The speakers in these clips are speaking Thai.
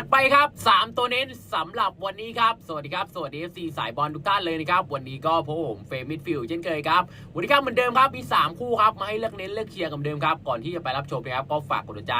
จัดไปครับ 3 ตัวเน้นสำหรับวันนี้ครับ สวัสดีครับ สวัสดี FC สายบอลทุกท่านเลยนะครับ วันนี้ก็พบผมเฟรมิดฟิลเช่นเคยครับ วันนี้ครับเหมือนเดิมครับมี 3 คู่ครับ มาให้เลือกเน้นเลือกเชียร์กันเดิมครับ ก่อนที่จะไปรับชมนะครับ ก็ฝากกดใจ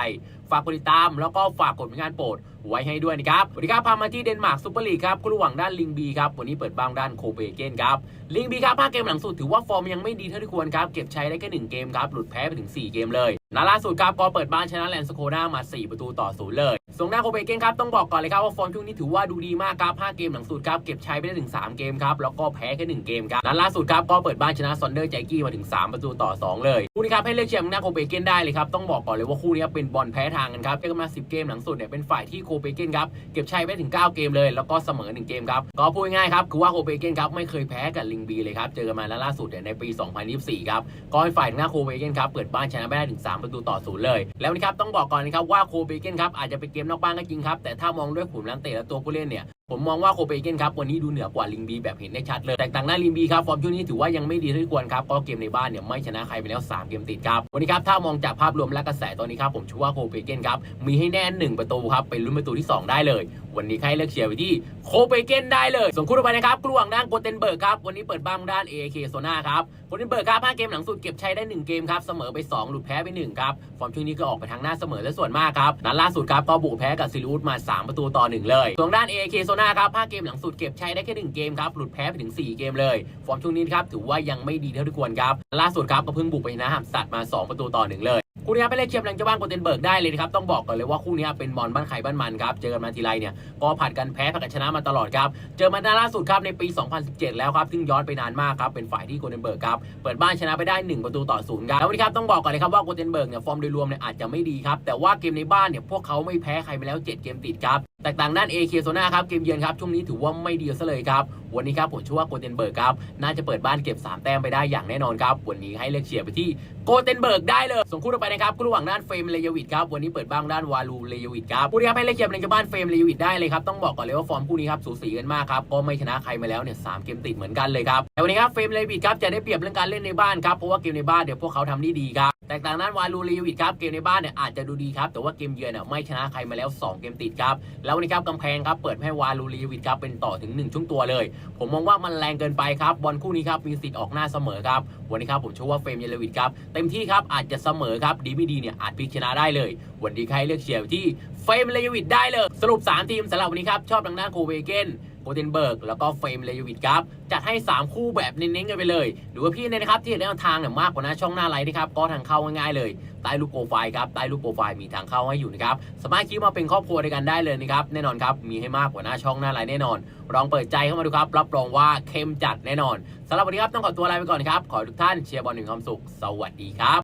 ฝากกดติดตาม แล้วก็ฝากกดเป็นงานโปรดไว้ให้ด้วยนะครับ วันนี้ครับพามาที่เดนมาร์กซูเปอร์ลีกครับคู่ระหว่างด้านลิงบีครับวันนี้เปิดบ้างด้านโคเปนเฮเกนครับลิงบีครับห้าเกมหลังสุดถือว่าฟอร์มยังไม่ดีเท่าที่ควรครับเก็บใช้ได้แค่หนึ่งเกมครับหลุดแพ้ไปถึง 4 เกมเลยนัดล่าสุดครับก็เปิดบ้านชนะแลนสโคนามา 4 ประตูต่อศูนย์เลย ส่งหน้าโคเปนเกนครับต้องบอกก่อนเลยครับว่าฟอร์มช่วงนี้ถือว่าดูดีมากครับ 5 เกมหลังสุดครับเก็บใช้ไปได้ถึง 3 เกมครับแล้วก็แพ้แค่ 1 เกมครับนัดล่าสุดครับก็เปิดบ้านชนะซอนเดอร์ใจกี้มาถึง 3 ประตูต่อ 2 เลยคู่นี้ครับให้เลือกเชียร์หน้าโคเปนเกนได้เลยครับต้องบอกก่อนเลยว่าคู่นี้เป็นบอลแพ้ทางกันครับเจอกันมา 10 เกมหลังสุดเนี่ยเป็นฝ่ายที่โคเปนเกนครับเก็บชัยไปถึง 9 เกมเลย แล้วก็เสมอ 1 เกมครับก็พูดง่ายครับคือว่าโคเปนเกนครับไม่เคยแพ้กับลิงบีเลยครับเจอกันมาแล้วล่าสุดเนี่ยในปี 2024ครับก็ให้ฝ่ายหน้าโคเปนเกนครับเปิดบ้านชนะไปได้ถึง 3 ประตูต่อศูนย์เลย แล้วนี่ครับต้องบอกก่อนนะครับว่าโคเปนเกนครับอาจจะเป็นเกมนอกบ้านก็จริงครับ แต่ถ้ามองด้วยขุมนังเตะและตัวผู้เล่นเนี่ย ผมมองว่าโคเปนเฮเกนครับวันนี้ดูเหนือกว่าลิงบีแบบเห็นได้ชัดเลย แต่ต่างหน้าลิงบีครับฟอร์มช่วงนี้ถือว่ายังไม่ดีเท่าที่ควรครับเพราะเกมในบ้านเนี่ยไม่ชนะใครไปแล้ว 3 เกมติดครับวันนี้ครับถ้ามองจากภาพรวมและกระแสตอนนี้ครับผมเชื่อว่าโคเปนเฮเกนครับมีให้แน่หนึ่งประตูครับไปลุ้นประตูที่ 2 ได้เลย วันนี้ใครเลือกเชียร์ไปที่โคเปนเฮเกนได้เลยส่วนคู่ต่อไปนะครับกลวงด้านโกเทนเบิร์กครับวันนี้เปิดบ้างด้าน AAK โซนาครับโกเทนเบิร์กครับ5เกมหลังสุดเก็บชัยได้ 1 เกมครับเสมอไป 2 หลุดแพ้ไป1ครับฟอร์มช่วงนี้ก็ออกไปทางหน้าเสมอและส่วนมากครับนัดล่าสุดครับก็บุกแพ้กับซิลิอุสมา 3 ประตูต่อ1เลยส่วนด้าน AK โซนาครับ5เกมหลังสุดเก็บชัยได้แค่ 1 เกมครับ หลุดแพ้ไปถึง 4 เกมเลย ฟอร์มช่วงนี้ครับถือว่ายังไม่ดีเท่าที่ควรครับ ล่าสุดครับก็เพิ่งบุกไปชนะหัมสตัดมา 2 ประตูต่อ1เลยคู่นี้ไปเล่นเชียร์หลังเจ้าบ้านโกเทนเบิร์กได้เลยครับต้องบอกก่อนเลยว่าคู่นี้เป็นบอลบ้านใครบ้านมันครับเจอกันมาทีไรเนี่ยก็ผัดกันแพ้ผัดกันชนะมาตลอดครับเจอมาล่าสุดครับในปี 2017 แล้วครับซึ่งย้อนไปนานมากครับเป็นฝ่ายที่โกเทนเบิร์กครับเปิดบ้านชนะไปได้ 1 ประตูต่อศูนย์ครับแล้ววันนี้ครับต้องบอกก่อนเลยครับว่าโกเทนเบิร์กเนี่ยฟอร์มโดยรวมเนี่ยอาจจะไม่ดีครับแต่ว่าเกมในบ้านเนี่ยพวกเขาไม่แพ้ใครมาแล้ว 7 เกมติดครับ แตกต่างด้านเอเคโซนาครับเกมเยือนครับช่วงนี้ถือว่าไม่ดีซะเลยครับ วันนี้ครับผมเชื่อว่าโกเทนเบิร์กครับน่าจะเปิดบ้านเก็บสามแต้มไปได้อย่างแน่นอนครับ วันนี้ให้เลือกเชียร์ไปที่โกเทนเบิร์กได้เลยส่วนคู่ต่อไปนะครับคู่ระหว่างด้านเฟรมเลยวิดครับวันนี้เปิดบ้างด้านวาลูเลยวิดครับคู่นี้ครับให้เลือกเชียร์เป็นเจ้าบ้านเฟรมเลยวิดได้เลยครับต้องบอกก่อนเลยว่าฟอร์มคู่นี้ครับสูสีกันมากครับก็ไม่ชนะใครมาแล้วเนี่ยสามเกมติดเหมือนกันเลยครับแต่วันนี้ครับเฟรมเลยวิดครับจะได้เปรียบเรื่องการเล่นในบ้านครับเพราะว่าเกมในบ้านเดี๋ยวพวกเขาทำได้ดีครับ แตกต่างด้านวาลูเลยวิดครับเกมในบ้านเนี่ยอาจจะดูดีครับแต่ว่าเกมเยือนเนี่ยไม่ชนะใครมาแล้วสองเกมติดครับแล้ววันนี้ครับกำแพงครับเปิดให้วาลูเลยวิดครับเป็นต่อถึงหนึ่งช่วงตัวเลย ผมมองว่ามันแรงเกินไปครับบอลคู่นี้ครับมีสิทธิ์ออกหน้าเสมอครับวันนี้ครับผมเชื่อว่าเฟรมเยลวิดครับเต็มที่ครับอาจจะเสมอครับดีไม่ดีเนี่ยอาจพลิกชนะได้เลย วันนี้ใครเลือกเชียร์ที่เฟรมเยลวิดได้เลย สรุป 3 ทีมสำหรับวันนี้ครับชอบทางด้านโคเวเกน เทนเบิร์กแล้วก็เฟรมเลยูวิดครับจัดให้ 3 คู่แบบเน้นๆกันไปเลยหรือว่าพี่เนี่ยนะครับที่อยากได้ทางเนี่ยมากกว่านะช่องหน้าไลน์นะครับก็ทางเข้าง่ายๆเลยใต้รูปโปรไฟล์ครับใต้รูปโปรไฟล์มีทางเข้าให้อยู่นะครับสามารถคิดมาเป็นครอบครัวด้วยกันได้เลยนะครับแน่นอนครับมีให้มากกว่าหน้าช่องหน้าไลน์แน่นอนลองเปิดใจเข้ามาดูครับรับรองว่าเข้มจัดแน่นอนสำหรับวันนี้ครับต้องขอตัวลาไปก่อนครับขอทุกท่านเชียร์บอลหนึ่งความสุข สวัสดีครับ